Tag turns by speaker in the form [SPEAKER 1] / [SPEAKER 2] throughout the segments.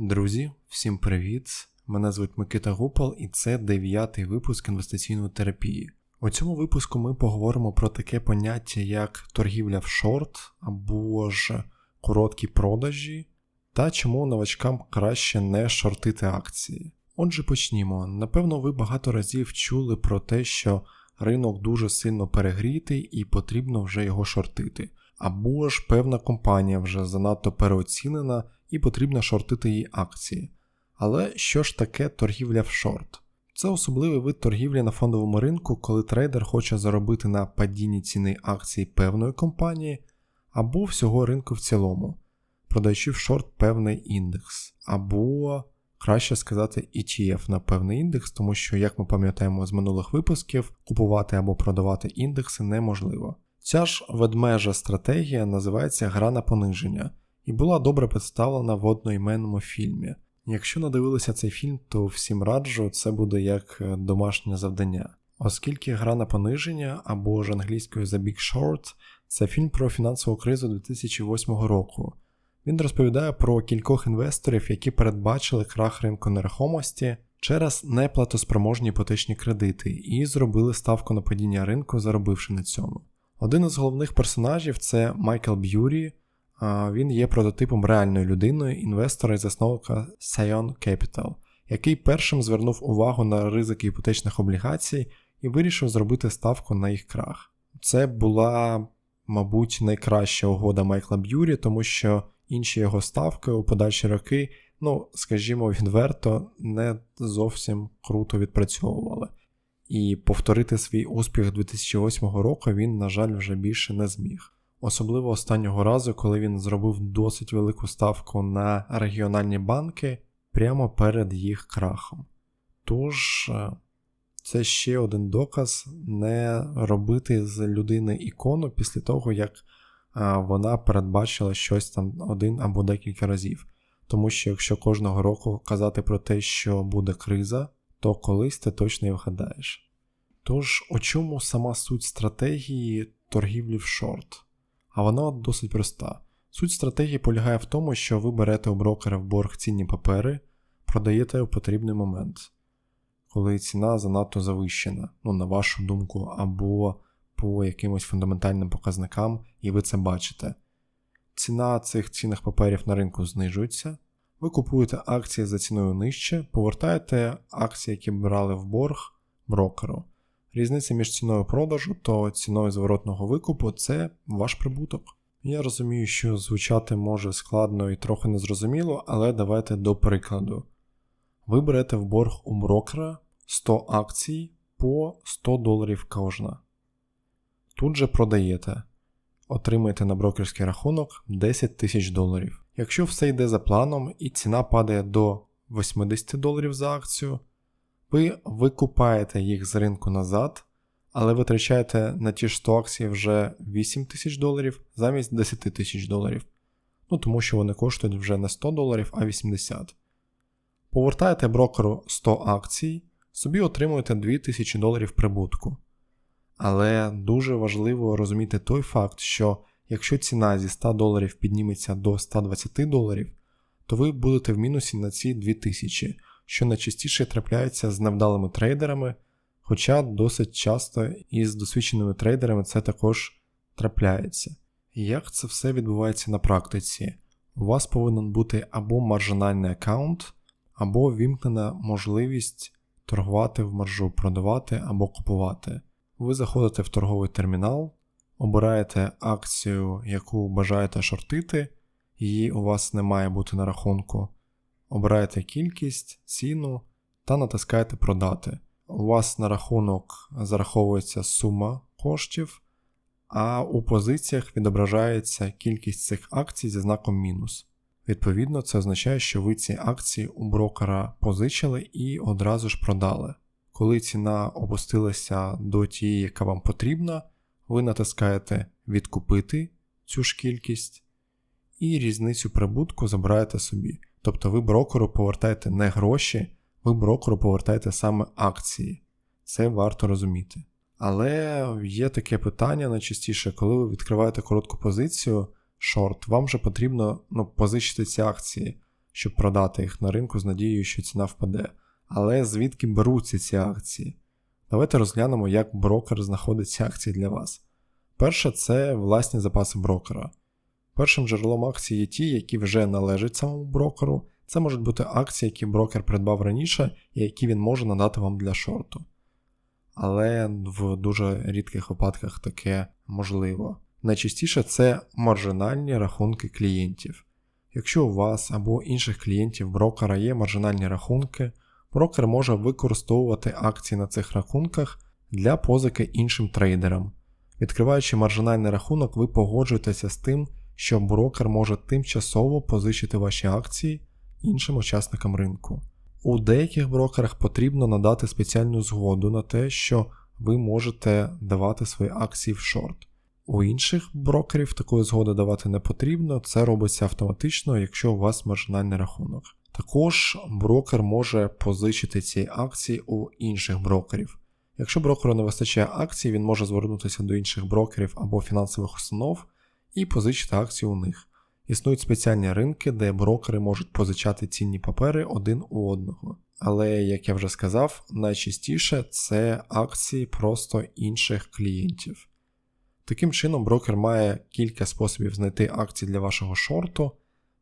[SPEAKER 1] Друзі, всім привіт! Мене звуть Микита Гупал і це дев'ятий випуск інвестиційної терапії. У цьому випуску ми поговоримо про таке поняття, як торгівля в шорт або ж короткі продажі, та чому новачкам краще не шортити акції. Отже, почнімо. Напевно, ви багато разів чули про те, що ринок дуже сильно перегрітий і потрібно вже його шортити. Або ж певна компанія вже занадто переоцінена і потрібно шортити її акції. Але що ж таке торгівля в шорт? Це особливий вид торгівлі на фондовому ринку, коли трейдер хоче заробити на падінні ціни акцій певної компанії або всього ринку в цілому, продаючи в шорт певний індекс, або, краще сказати, ETF на певний індекс, тому що, як ми пам'ятаємо з минулих випусків, купувати або продавати індекси неможливо. Ця ж ведмежа стратегія називається гра на пониження і була добре представлена в одноіменному фільмі. Якщо надивилися цей фільм, то всім раджу, це буде як е, домашнє завдання. Оскільки гра на пониження або ж англійською The Big Short це фільм про фінансову кризу 2008 року. Він розповідає про кількох інвесторів, які передбачили крах ринку нерухомості через неплатоспроможні іпотечні кредити і зробили ставку на падіння ринку, заробивши на цьому. Один із головних персонажів це Майкл Б'юрі. Він є прототипом реальної людини, інвестора і засновника Scion Capital, який першим звернув увагу на ризики іпотечних облігацій і вирішив зробити ставку на їх крах. Це була, мабуть, найкраща угода Майкла Б'юрі, тому що інші його ставки у подальші роки, ну, скажімо, відверто, не зовсім круто відпрацьовували. І повторити свій успіх 2008 року він, на жаль, вже більше не зміг. Особливо останнього разу, коли він зробив досить велику ставку на регіональні банки прямо перед їх крахом. Тож, е, це ще один доказ не робити з людини ікону після того, як е, вона передбачила щось там один або декілька разів. Тому що якщо кожного року казати про те, що буде криза, то колись ти точно і вгадаєш. Тож, у чому сама суть стратегії торгівлі в шорт? А вона досить проста. Суть стратегії полягає в тому, що ви берете у брокера в борг цінні папери, продаєте у потрібний момент, коли ціна занадто завищена, ну, на вашу думку, або по якимось фундаментальним показникам, і ви це бачите. Ціна цих цінних паперів на ринку знижується. Ви купуєте акції за ціною нижче, повертаєте акції, які брали в борг брокеру. Різниця між ціною продажу та ціною зворотного викупу це ваш прибуток. Я розумію, що звучати може складно і трохи незрозуміло, але давайте до прикладу. Ви берете в борг у брокера 100 акцій по 100 доларів кожна. Тут же продаєте, отримаєте на брокерський рахунок 10 тисяч доларів. Якщо все йде за планом і ціна падає до 80 доларів за акцію, ви викупаєте їх з ринку назад, але витрачаєте на ті ж 100 акцій вже 8 тисяч доларів замість 10 тисяч доларів. Ну тому що вони коштують вже не 100 доларів, а 80. Повертаєте брокеру 100 акцій, собі отримуєте 2000 доларів прибутку. Але дуже важливо розуміти той факт, що якщо ціна зі 100 доларів підніметься до 120 доларів, то ви будете в мінусі на ці 2000 що найчастіше трапляється з невдалими трейдерами, хоча досить часто із досвідченими трейдерами це також трапляється. як це все відбувається на практиці? У вас повинен бути або маржинальний аккаунт, або вімкнена можливість торгувати в маржу, продавати або купувати. Ви заходите в торговий термінал, обираєте акцію, яку бажаєте шортити, її у вас не має бути на рахунку обираєте кількість, ціну та натискаєте Продати. У вас на рахунок зараховується сума коштів, а у позиціях відображається кількість цих акцій зі знаком мінус. Відповідно, це означає, що ви ці акції у брокера позичили і одразу ж продали. Коли ціна опустилася до тієї, яка вам потрібна, ви натискаєте Відкупити цю ж кількість і різницю прибутку забираєте собі. Тобто ви брокеру повертаєте не гроші, ви брокеру повертаєте саме акції. Це варто розуміти. Але є таке питання найчастіше, коли ви відкриваєте коротку позицію, шорт, вам же потрібно ну, позичити ці акції, щоб продати їх на ринку з надією, що ціна впаде. Але звідки беруться ці акції? Давайте розглянемо, як брокер знаходить ці акції для вас. Перше, це власні запаси брокера. Першим джерелом акцій є ті, які вже належать самому брокеру. Це можуть бути акції, які брокер придбав раніше і які він може надати вам для шорту. Але в дуже рідких випадках таке можливо. Найчастіше це маржинальні рахунки клієнтів. Якщо у вас або інших клієнтів брокера є маржинальні рахунки, брокер може використовувати акції на цих рахунках для позики іншим трейдерам. Відкриваючи маржинальний рахунок, ви погоджуєтеся з тим, що брокер може тимчасово позичити ваші акції іншим учасникам ринку. У деяких брокерах потрібно надати спеціальну згоду на те, що ви можете давати свої акції в шорт. У інших брокерів такої згоди давати не потрібно, це робиться автоматично, якщо у вас маржинальний рахунок. Також брокер може позичити ці акції у інших брокерів. Якщо брокеру не вистачає акцій, він може звернутися до інших брокерів або фінансових установ і позичити акції у них. Існують спеціальні ринки, де брокери можуть позичати цінні папери один у одного. Але, як я вже сказав, найчастіше це акції просто інших клієнтів. Таким чином, брокер має кілька способів знайти акції для вашого шорту,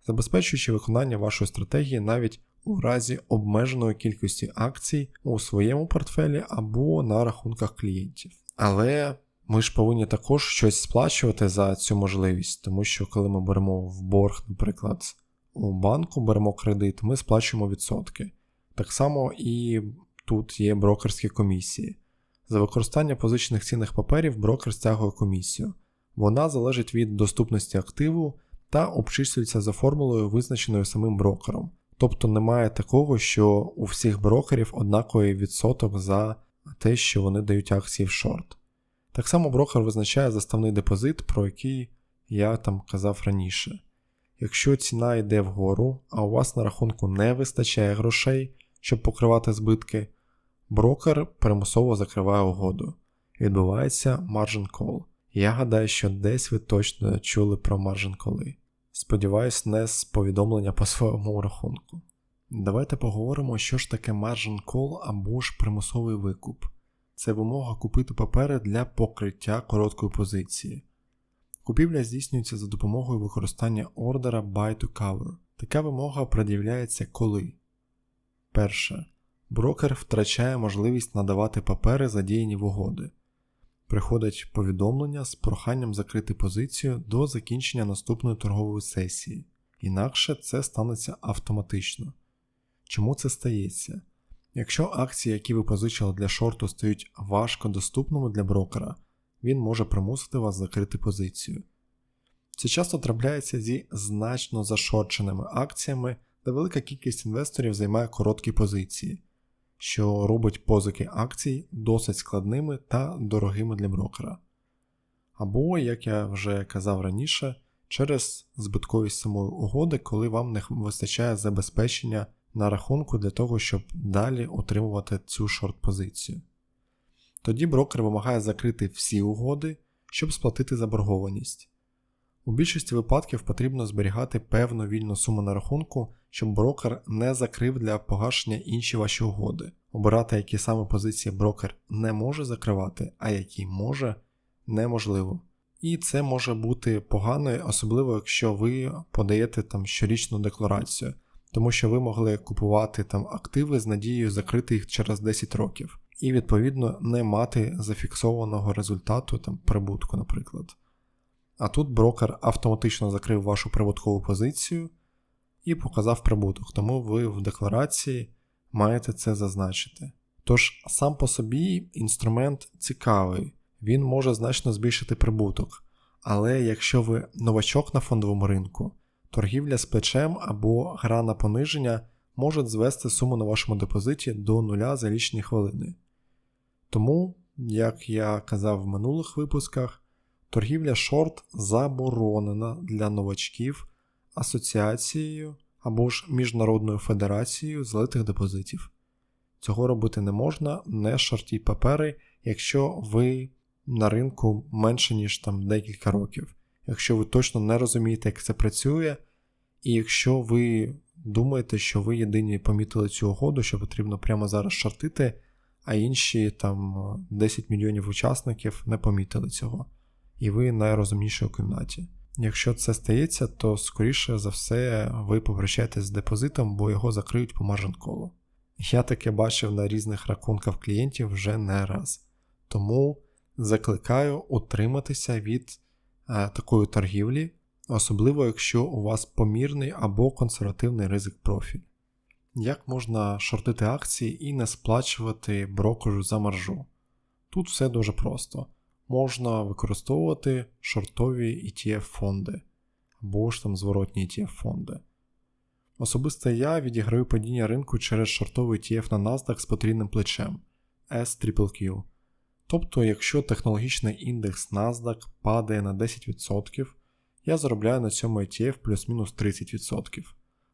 [SPEAKER 1] забезпечуючи виконання вашої стратегії навіть у разі обмеженої кількості акцій у своєму портфелі або на рахунках клієнтів. Але ми ж повинні також щось сплачувати за цю можливість, тому що коли ми беремо в борг, наприклад, у банку беремо кредит, ми сплачуємо відсотки. Так само і тут є брокерські комісії. За використання позичених цінних паперів брокер стягує комісію. Вона залежить від доступності активу та обчислюється за формулою, визначеною самим брокером. Тобто немає такого, що у всіх брокерів однаковий відсоток за те, що вони дають акції в шорт. Так само брокер визначає заставний депозит, про який я там казав раніше. Якщо ціна йде вгору, а у вас на рахунку не вистачає грошей, щоб покривати збитки, брокер примусово закриває угоду. Відбувається margin call. Я гадаю, що десь ви точно чули про margin call. Сподіваюсь, не з повідомлення по своєму рахунку. Давайте поговоримо, що ж таке margin call або ж примусовий викуп. Це вимога купити папери для покриття короткої позиції. Купівля здійснюється за допомогою використання ордера Buy to Cover. Така вимога пред'являється коли. Перше. Брокер втрачає можливість надавати папери, задіяні в угоди. Приходить повідомлення з проханням закрити позицію до закінчення наступної торгової сесії, інакше це станеться автоматично. Чому це стається? Якщо акції, які ви позичили для шорту, стають важко доступними для брокера, він може примусити вас закрити позицію. Це часто трапляється зі значно зашорченими акціями, де велика кількість інвесторів займає короткі позиції, що робить позики акцій досить складними та дорогими для брокера. Або, як я вже казав раніше, через збитковість самої угоди, коли вам не вистачає забезпечення на рахунку для того, щоб далі отримувати цю шорт-позицію. Тоді брокер вимагає закрити всі угоди, щоб сплатити заборгованість. У більшості випадків потрібно зберігати певну вільну суму на рахунку, щоб брокер не закрив для погашення інші ваші угоди. Обирати, які саме позиції брокер не може закривати, а які може, неможливо. І це може бути погано, особливо якщо ви подаєте там щорічну декларацію тому що ви могли купувати там активи з надією закрити їх через 10 років, і відповідно не мати зафіксованого результату там прибутку, наприклад. А тут брокер автоматично закрив вашу прибуткову позицію і показав прибуток, тому ви в декларації маєте це зазначити. Тож сам по собі інструмент цікавий, він може значно збільшити прибуток. Але якщо ви новачок на фондовому ринку, Торгівля з плечем або гра на пониження можуть звести суму на вашому депозиті до нуля за лічні хвилини. Тому, як я казав в минулих випусках, торгівля шорт заборонена для новачків асоціацією або ж Міжнародною федерацією злитих депозитів. Цього робити не можна, не шортіть папери, якщо ви на ринку менше, ніж там декілька років якщо ви точно не розумієте, як це працює, і якщо ви думаєте, що ви єдині помітили цю угоду, що потрібно прямо зараз шортити, а інші там 10 мільйонів учасників не помітили цього. І ви найрозумніші у кімнаті. Якщо це стається, то скоріше за все ви попрощаєтесь з депозитом, бо його закриють по маржин колу. Я таке бачив на різних рахунках клієнтів вже не раз. Тому закликаю утриматися від е, такої торгівлі, особливо якщо у вас помірний або консервативний ризик профіль. Як можна шортити акції і не сплачувати брокеру за маржу? Тут все дуже просто. Можна використовувати шортові ETF фонди або ж там зворотні ETF фонди. Особисто я відіграю падіння ринку через шортовий ETF на NASDAQ з потрійним плечем SQQQ. Тобто, якщо технологічний індекс NASDAQ падає на 10%, я заробляю на цьому ETF плюс-мінус 30%.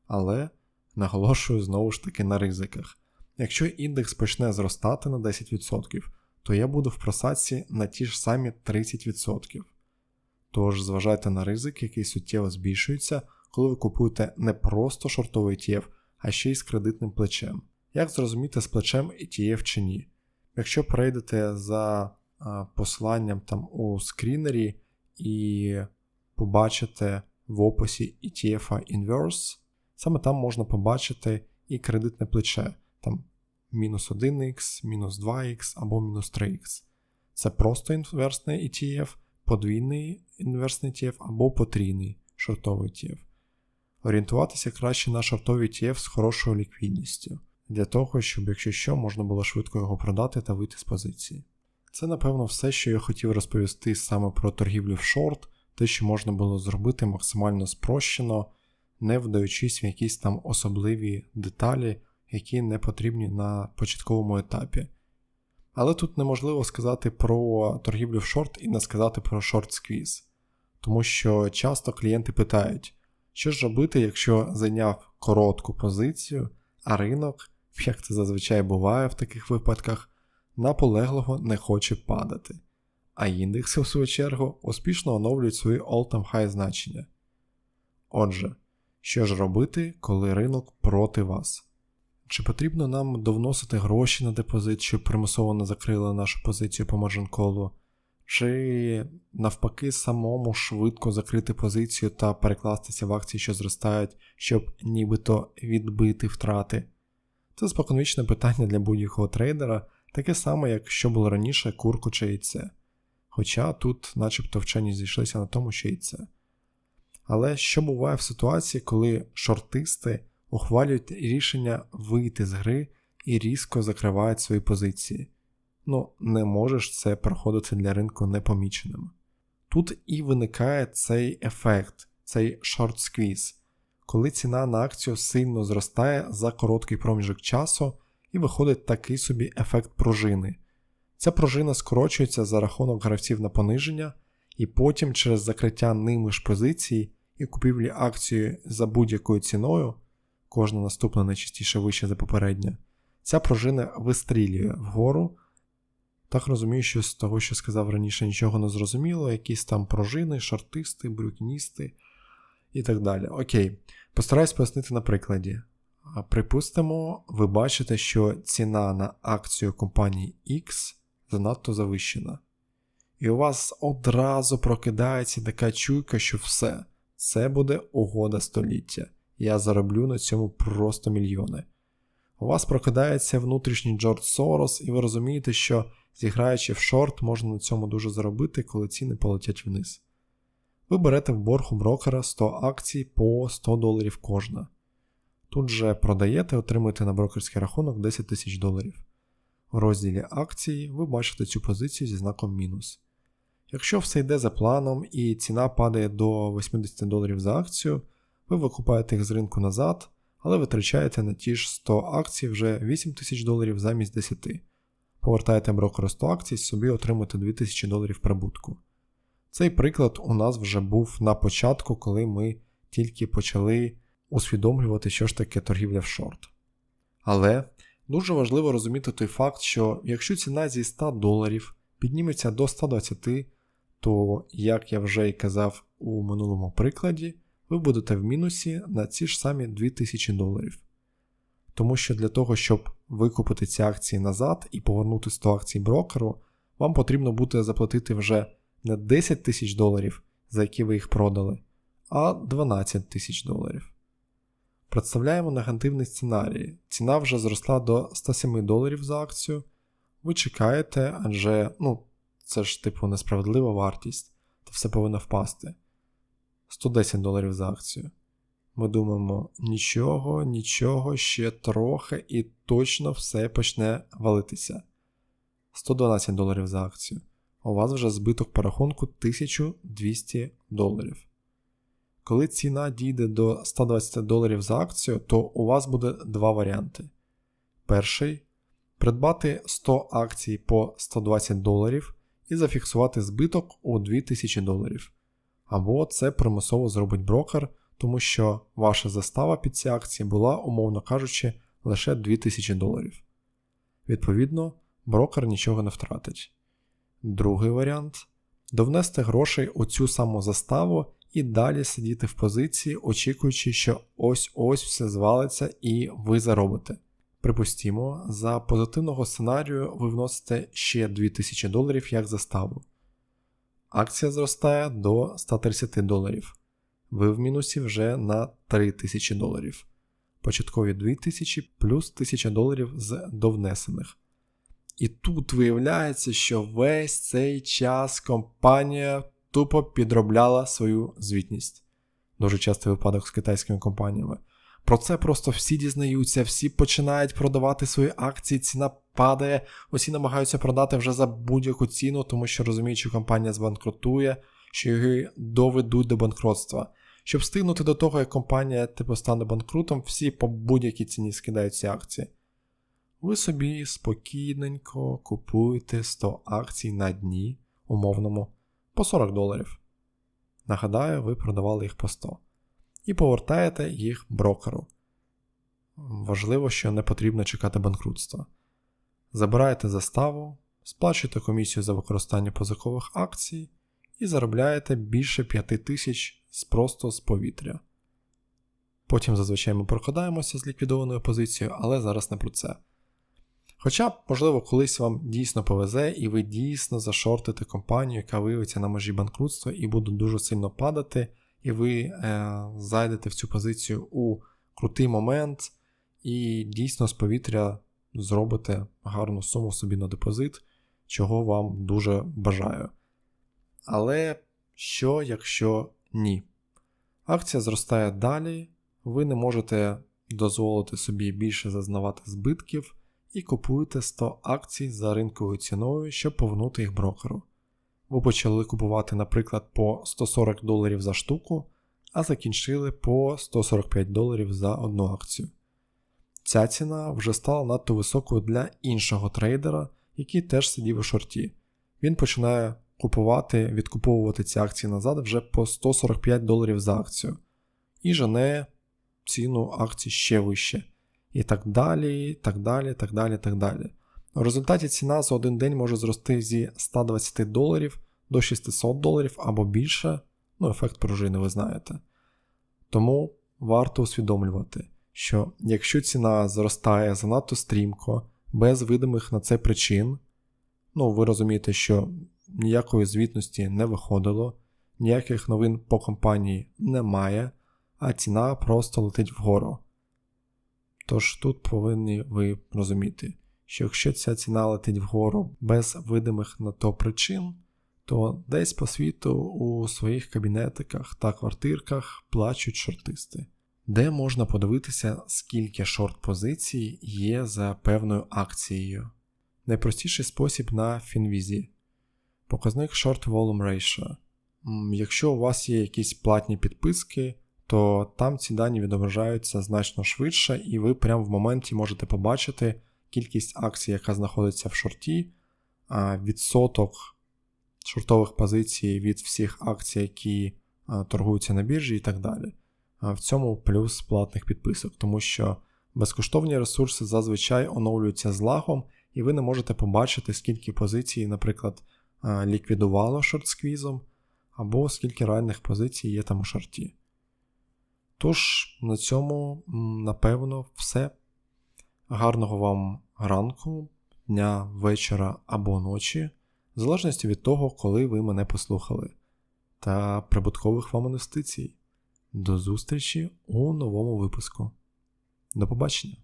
[SPEAKER 1] Але наголошую знову ж таки на ризиках. Якщо індекс почне зростати на 10%, то я буду в просадці на ті ж самі 30%. Тож зважайте на ризик, який суттєво збільшується, коли ви купуєте не просто шортовий ETF, а ще й з кредитним плечем. Як зрозуміти з плечем ETF чи ні? Якщо перейдете за посиланням там у скрінері і побачите в описі ETF Inverse, саме там можна побачити і кредитне плече, там мінус 1х, мінус 2х або мінус 3х. Це просто інверсний ETF, подвійний інверсний ETF або потрійний шортовий ETF. Орієнтуватися краще на шортовий ETF з хорошою ліквідністю, для того, щоб, якщо що, можна було швидко його продати та вийти з позиції. Це, напевно, все, що я хотів розповісти саме про торгівлю в шорт, те, що можна було зробити максимально спрощено, не вдаючись в якісь там особливі деталі, які не потрібні на початковому етапі. Але тут неможливо сказати про торгівлю в шорт і не сказати про шорт-сквіз, тому що часто клієнти питають, що ж робити, якщо зайняв коротку позицію, а ринок, як це зазвичай буває в таких випадках, наполегливо не хоче падати, а індекси, в свою чергу, успішно оновлюють свої all-time high значення. Отже, що ж робити, коли ринок проти вас? Чи потрібно нам довносити гроші на депозит, щоб примусово не закрили нашу позицію по маржин-колу? Чи навпаки самому швидко закрити позицію та перекластися в акції, що зростають, щоб нібито відбити втрати? Це споконвічне питання для будь-якого трейдера, таке саме, як що було раніше курку чи яйце. Хоча тут, начебто, вчені зійшлися на тому, що яйце. Але що буває в ситуації, коли шортисти ухвалюють рішення вийти з гри і різко закривають свої позиції. Ну, не можеш це проходити для ринку непоміченим. Тут і виникає цей ефект, цей шорт сквіз, коли ціна на акцію сильно зростає за короткий проміжок часу і виходить такий собі ефект пружини. Ця пружина скорочується за рахунок гравців на пониження, і потім через закриття ними ж позицій і купівлі акції за будь-якою ціною кожна наступна найчастіше вище за попередня, ця пружина вистрілює вгору. Так розумію, що з того, що сказав раніше, нічого не зрозуміло, якісь там пружини, шортисти, брюкністи і так далі. Окей, постараюсь пояснити на прикладі. Припустимо, ви бачите, що ціна на акцію компанії X занадто завищена. І у вас одразу прокидається така чуйка, що все, це буде угода століття я зароблю на цьому просто мільйони. У вас прокидається внутрішній Джордж Сорос, і ви розумієте, що зіграючи в шорт, можна на цьому дуже заробити, коли ціни полетять вниз. Ви берете в борг у брокера 100 акцій по 100 доларів кожна. Тут же продаєте, отримуєте на брокерський рахунок 10 тисяч доларів. У розділі акції ви бачите цю позицію зі знаком мінус. Якщо все йде за планом і ціна падає до 80 доларів за акцію, ви викупаєте їх з ринку назад, але витрачаєте на ті ж 100 акцій вже 8 тисяч доларів замість 10. Повертаєте брокеру 100 акцій, собі отримуєте 2000 доларів прибутку. Цей приклад у нас вже був на початку, коли ми тільки почали усвідомлювати, що ж таке торгівля в шорт. Але дуже важливо розуміти той факт, що якщо ціна зі 100 доларів підніметься до 120, то, як я вже й казав у минулому прикладі, ви будете в мінусі на ці ж самі 2000 доларів. Тому що для того, щоб викупити ці акції назад і повернути 100 акцій брокеру, вам потрібно буде заплатити вже не 10 тисяч доларів, за які ви їх продали, а 12 тисяч доларів. Представляємо негативний сценарій. Ціна вже зросла до 107 доларів за акцію. Ви чекаєте, адже ну, це ж типу несправедлива вартість, то все повинно впасти. 110 доларів за акцію. Ми думаємо, нічого, нічого, ще трохи, і точно все почне валитися. 112 доларів за акцію. У вас вже збиток по рахунку 1200 доларів. Коли ціна дійде до 120 доларів за акцію, то у вас буде два варіанти. Перший придбати 100 акцій по 120 доларів і зафіксувати збиток у 2000 доларів. Або це примусово зробить брокер, тому що ваша застава під ці акції була, умовно кажучи, лише 2000 доларів. Відповідно, брокер нічого не втратить. Другий варіант довнести грошей у цю саму заставу і далі сидіти в позиції, очікуючи, що ось-ось все звалиться і ви заробите. Припустімо, за позитивного сценарію ви вносите ще 2000 доларів як заставу. Акція зростає до 130 доларів. Ви в мінусі вже на 3000 доларів. Початкові 2000 плюс 1000 доларів з довнесених. І тут виявляється, що весь цей час компанія тупо підробляла свою звітність. Дуже частий випадок з китайськими компаніями. Про це просто всі дізнаються, всі починають продавати свої акції, ціна падає, усі намагаються продати вже за будь-яку ціну, тому що розуміють, що компанія збанкрутує, що її доведуть до банкротства. Щоб встигнути до того, як компанія типу стане банкрутом, всі по будь-якій ціні скидають ці акції. Ви собі спокійненько купуєте 100 акцій на дні, умовному, по 40 доларів. Нагадаю, ви продавали їх по 100 і повертаєте їх брокеру. Важливо, що не потрібно чекати банкрутства. Забираєте заставу, сплачуєте комісію за використання позикових акцій і заробляєте більше 5 тисяч просто з повітря. Потім зазвичай ми прокладаємося з ліквідованою позицією, але зараз не про це. Хоча, можливо, колись вам дійсно повезе, і ви дійсно зашортите компанію, яка виявиться на межі банкрутства і буде дуже сильно падати, і ви е, зайдете в цю позицію у крутий момент, і дійсно з повітря зробите гарну суму собі на депозит, чого вам дуже бажаю. Але що, якщо ні? Акція зростає далі, ви не можете дозволити собі більше зазнавати збитків і купуєте 100 акцій за ринковою ціною, щоб повернути їх брокеру. Ви почали купувати, наприклад, по 140 доларів за штуку, а закінчили по 145 доларів за одну акцію. Ця ціна вже стала надто високою для іншого трейдера, який теж сидів у шорті. Він починає купувати, відкуповувати ці акції назад вже по 145 доларів за акцію. І жене ціну акцій ще вище. І так далі, так далі, так далі, так далі. У результаті ціна за один день може зрости зі 120 доларів до 600 доларів або більше. Ну, ефект пружини ви знаєте. Тому варто усвідомлювати, що якщо ціна зростає занадто стрімко, без видимих на це причин, ну ви розумієте, що ніякої звітності не виходило, ніяких новин по компанії немає, а ціна просто летить вгору. Тож тут повинні ви розуміти, що якщо ця ціна летить вгору без видимих на то причин, то десь по світу у своїх кабінетиках та квартирках плачуть шортисти, де можна подивитися, скільки шорт-позицій є за певною акцією. Найпростіший спосіб на Фінвізі. Показник Short Volume Ratio. Якщо у вас є якісь платні підписки, то там ці дані відображаються значно швидше, і ви прямо в моменті можете побачити кількість акцій, яка знаходиться в шорті, відсоток шортових позицій від всіх акцій, які торгуються на біржі і так далі. В цьому плюс платних підписок, тому що безкоштовні ресурси зазвичай оновлюються з лагом, і ви не можете побачити, скільки позицій, наприклад, ліквідувало шорт-сквізом, або скільки реальних позицій є там у шорті. Тож, на цьому, напевно, все. Гарного вам ранку, дня, вечора або ночі, в залежності від того, коли ви мене послухали, та прибуткових вам інвестицій. До зустрічі у новому випуску. До побачення!